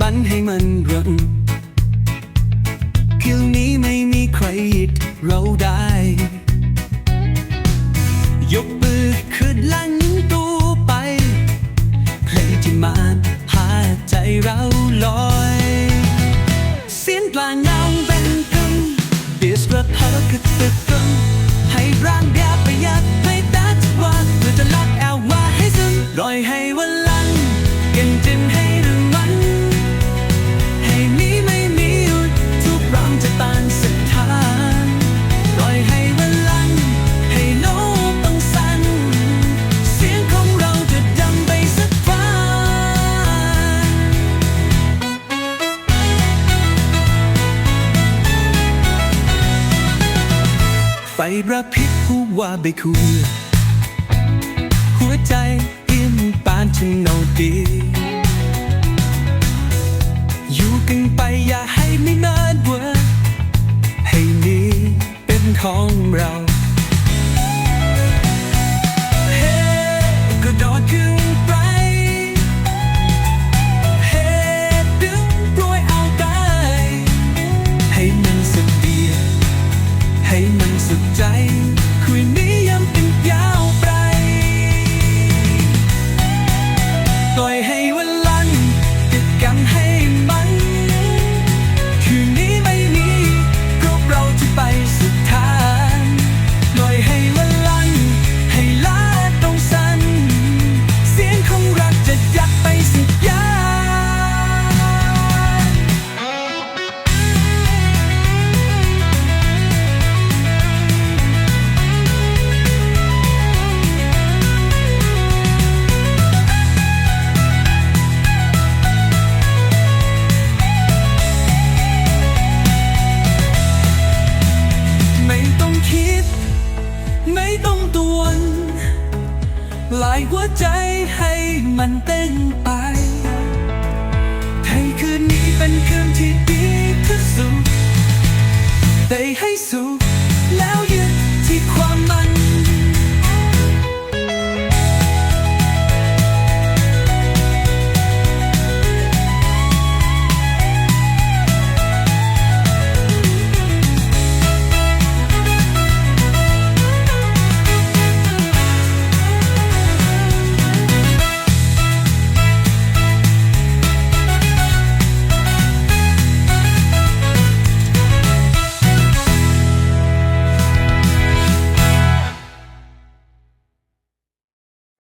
บันให้มันรังคืนนี้ไม่มีใครหยุดเราได้ ยกปืกขึ้นลังตัวไป ใครที่มาพาใจเราลอย ระพริบผู้ว่าไปคูหัวใจอิ่มปานชนเอาดี อยู่กันไปอย่าให้ไม่นานเวอให้นี้เป็นของเรา ตวนลายหัวใจให้มันเต้นไปให้คืนนี้เป็นคืนที่ดีที่สุดได้ให้สุขแล้วยืน